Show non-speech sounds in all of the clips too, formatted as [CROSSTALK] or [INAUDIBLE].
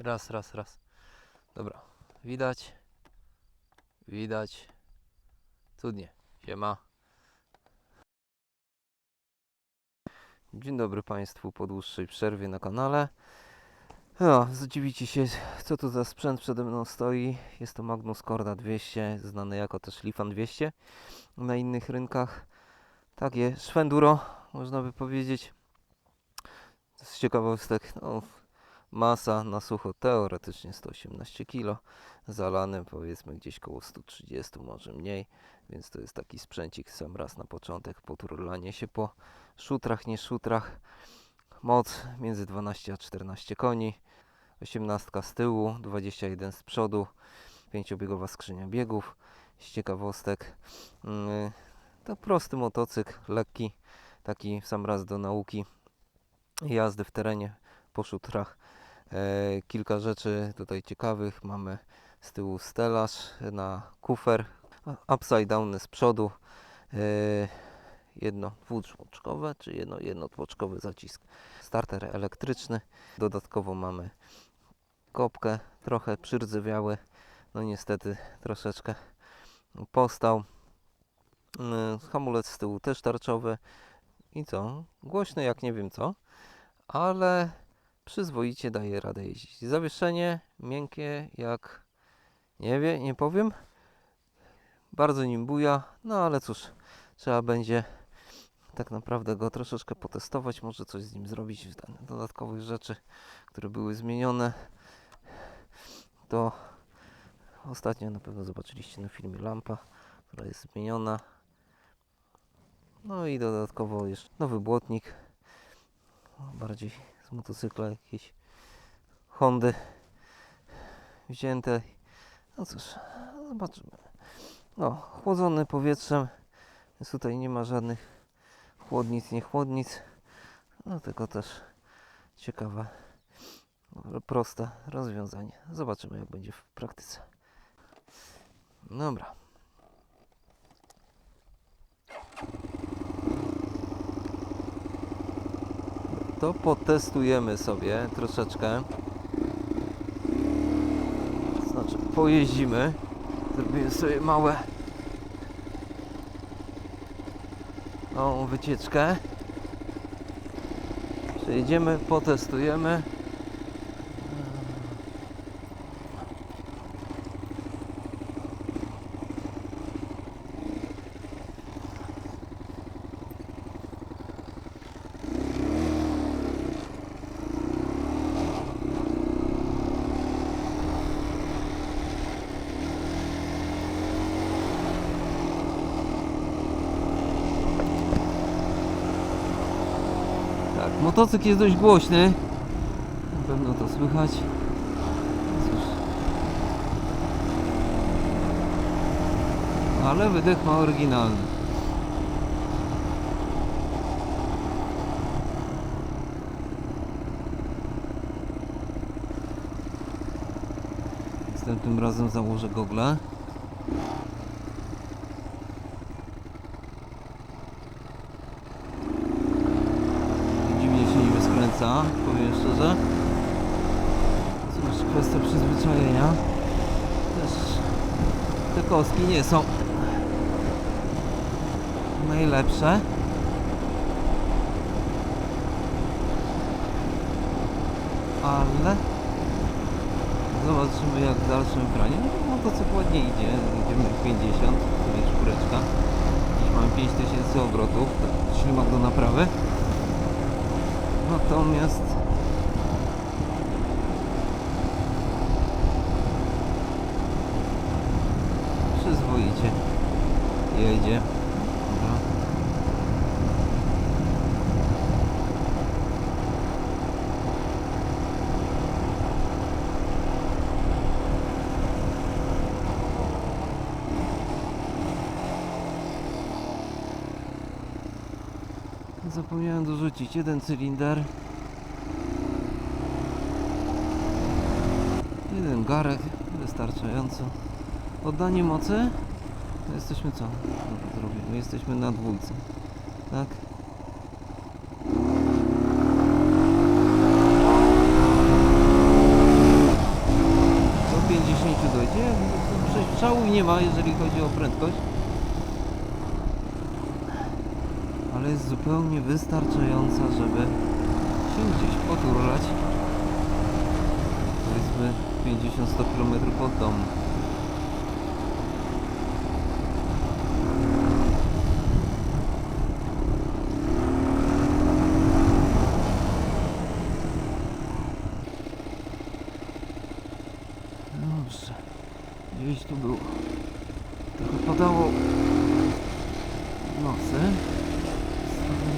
Raz, raz, raz. Dobra. Widać. Widać. Cudnie. Siema. Dzień dobry Państwu po dłuższej przerwie na kanale. No, zdziwicie się, co to za sprzęt przede mną stoi. Jest to Magnus Corda 200, znany jako też Lifan 200 na innych rynkach. Takie szwenduro, można by powiedzieć. Z ciekawostek, no, masa na sucho teoretycznie 118 kg, zalane powiedzmy gdzieś koło 130, może mniej, więc to jest taki sprzęcik sam raz na początek, poturlanie się po szutrach, nie szutrach. Moc między 12 a 14 koni, 18 z tyłu, 21 z przodu, pięciobiegowa skrzynia biegów. Z ciekawostek, yy, to prosty motocykl, lekki, taki sam raz do nauki jazdy w terenie po szutrach. E, kilka rzeczy tutaj ciekawych. Mamy z tyłu stelaż na kufer, upside down z przodu. E, jedno dwutłoczkowe, czy jedno jednotłoczkowy zacisk. Starter elektryczny. Dodatkowo mamy kopkę, trochę przyrdzwiały. No niestety troszeczkę postał. E, Hamulec z tyłu też tarczowy. I co? Głośny jak nie wiem co, ale przyzwoicie daje radę jeździć. Zawieszenie miękkie jak nie wie, nie powiem. Bardzo nim buja, no ale cóż, trzeba będzie tak naprawdę go troszeczkę potestować, może coś z nim zrobić, dodatkowych rzeczy, które były zmienione. To ostatnio na pewno zobaczyliście na filmie lampa, która jest zmieniona. No i dodatkowo jeszcze nowy błotnik, bardziej z motocykla jakieś Hondy wzięte. No cóż, zobaczymy. No, chłodzony powietrzem, więc tutaj nie ma żadnych chłodnic, nie chłodnic. No tylko też ciekawe, proste rozwiązanie. Zobaczymy jak będzie w praktyce. Dobra. To potestujemy sobie troszeczkę. Znaczy, pojeździmy. Zrobimy sobie małe małą wycieczkę. Przejedziemy, potestujemy. Tak, motocykl jest dość głośny. Na pewno to słychać. Cóż. Ale wydech ma oryginalny. Następnym razem założę gogle. Dziwnie się skręca, powiem szczerze. Cóż, kwestia przyzwyczajenia. Też te kostki nie są najlepsze. Ale zobaczymy jak w dalszym planie. No motocykl ładnie idzie, idziemy 50, tu jest czwóreczka. Dziś mamy 5000 obrotów, ślimak do naprawy. Natomiast przyzwoicie jedzie. Zapomniałem dorzucić jeden cylinder. Jeden garek, wystarczająco. Oddanie mocy? No jesteśmy co? No, zrobimy. Jesteśmy na dwójce. Tak? Do 50 dojdzie. Przeszału nie ma, jeżeli chodzi o prędkość. Ale jest zupełnie wystarczająca, żeby się gdzieś poturlać. Powiedzmy 50-100 km od domu. Dobrze. Gdzieś tu było. Trochę padało nocy.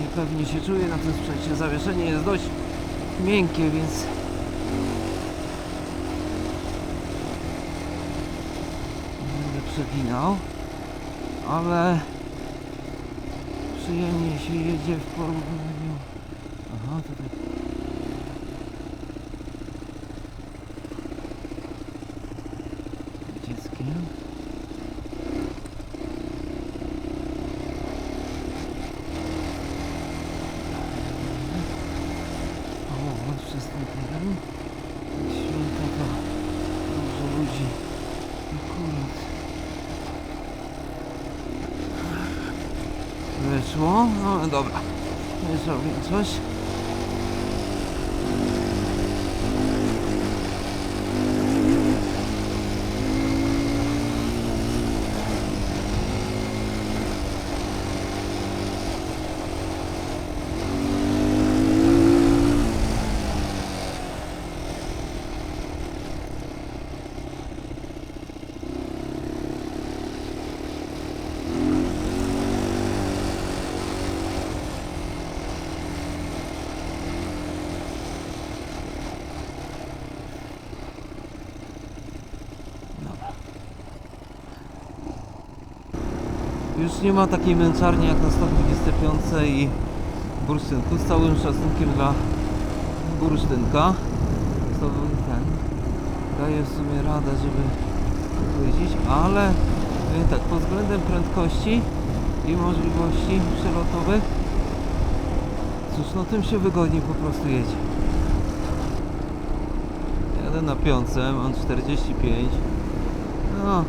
Niepewnie się czuję na tym sprzęcie. Zawieszenie jest dość miękkie, więc będę przeginał. Ale przyjemnie się jedzie w porównaniu. Aha, tutaj dzieckiem. O, przez ten teren. Święta to dużo ludzi. Akurat. Wyszło? No dobra. Wyszło większość. Już nie ma takiej męczarni jak na 125 i bursztynku. Z całym szacunkiem dla bursztynka. To ten daje w sumie radę, żeby jeździć, ale e, tak, pod względem prędkości i możliwości przelotowych cóż, no tym się wygodniej po prostu jedzie. Jadę na piątce, mam 45 no,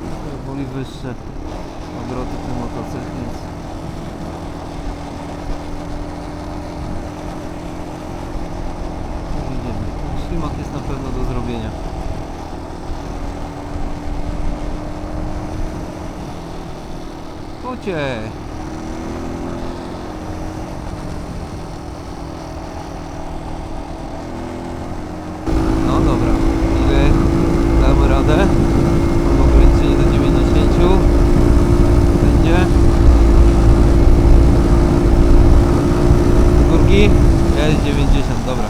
trochę woli wyższe obroty ten motocykl, więc Jedziemy. Ślimak jest na pewno do zrobienia. Kucie! No dobra, ile damy radę? Mam ograniczenie do 90. Będzie. Górki? Jest 90, dobra.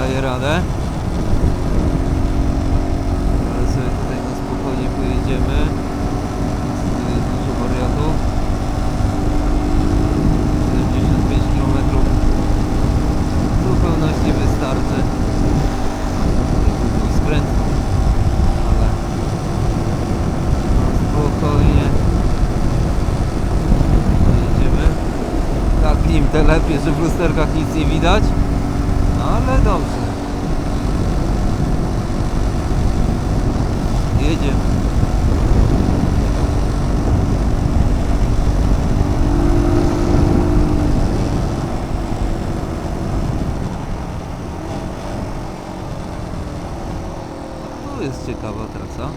Daję radę. Ale sobie tutaj na spokojnie pojedziemy. Tu jest dużo wariatów. 75 km w zupełności wystarczy. Był skręt, ale no, spokojnie jedziemy. Tak nim te lepiej, że w lusterkach nic nie widać, ale dobrze. Jedziemy. Tu jest ciekawa trasa.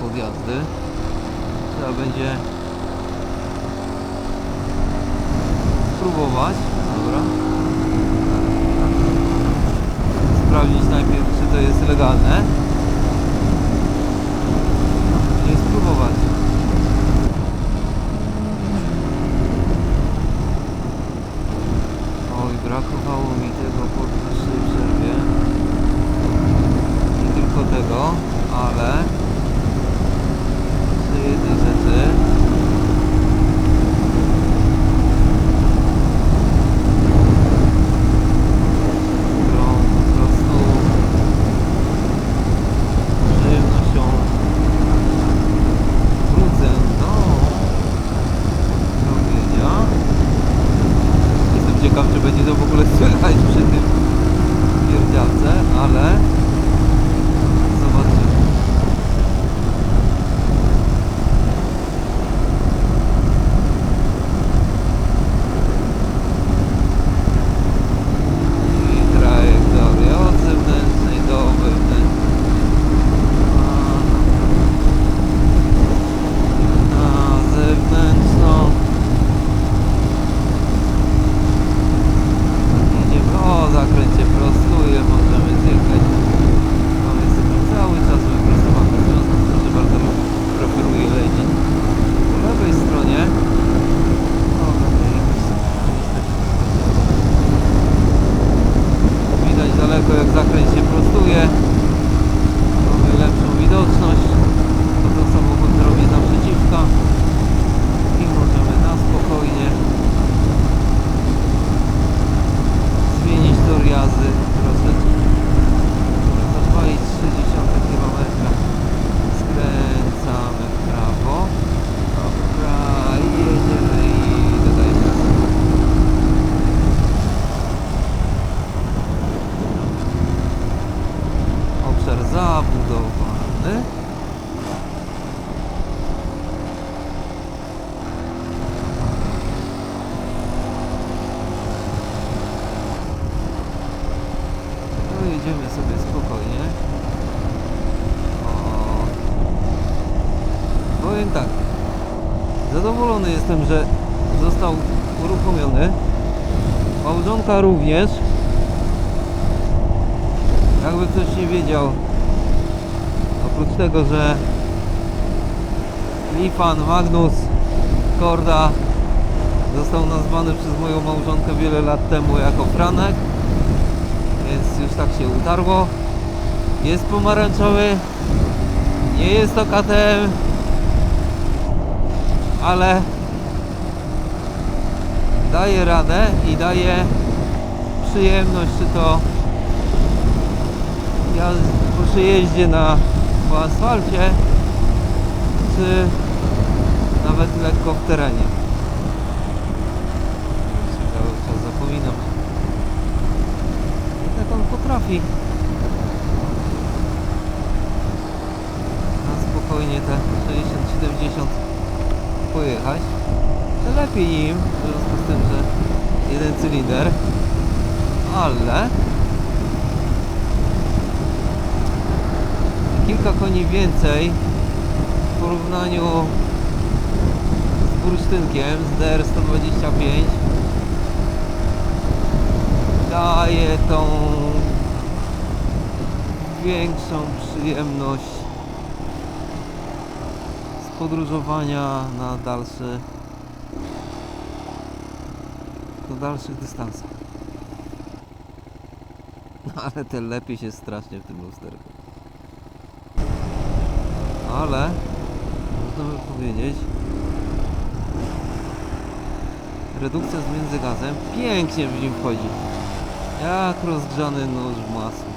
Podjazdy. Trzeba będzie spróbować. Dobra. Sprawdzić najpierw, czy to jest legalne. I spróbować. Oj, brakowało mi tego po dłuższej przerwie. Nie tylko tego, ale No jedziemy sobie spokojnie. O. Powiem tak. Zadowolony jestem, że został uruchomiony. Małżonka również. Jakby ktoś nie wiedział, oprócz tego, że Lifan Magnus Korda został nazwany przez moją małżonkę wiele lat temu jako Franek, więc już tak się utarło. Jest pomarańczowy, nie jest to KTM, ale daje radę i daje przyjemność, czy to ja przy jeździe na po asfalcie, czy nawet lekko w terenie. Cały czas zapominam. Jak on potrafi na spokojnie te 60-70 pojechać. To lepiej nim, w związku z tym, że jeden cylinder, ale kilka koni więcej w porównaniu z bursztynkiem z DR125 daje tą większą przyjemność z podróżowania na dalszy do dalszych dystansach. [LAUGHS] Ale te lepiej się strasznie w tym lusterku. Ale można by powiedzieć redukcja z międzygazem pięknie w nim wchodzi. Jak rozgrzany nóż w masło.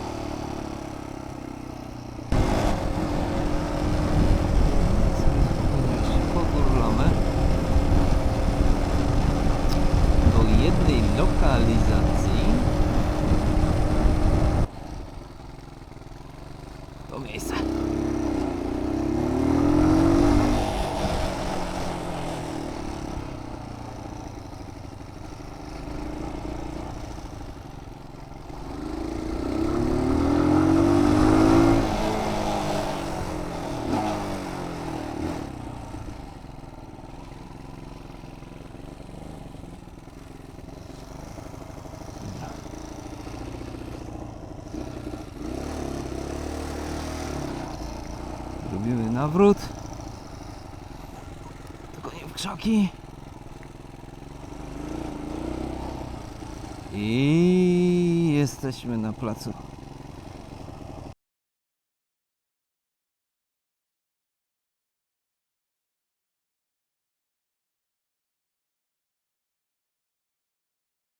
Do jednej lokalizacji. To miejsce. Robimy nawrót. Tylko nie w krzaki. I jesteśmy na placu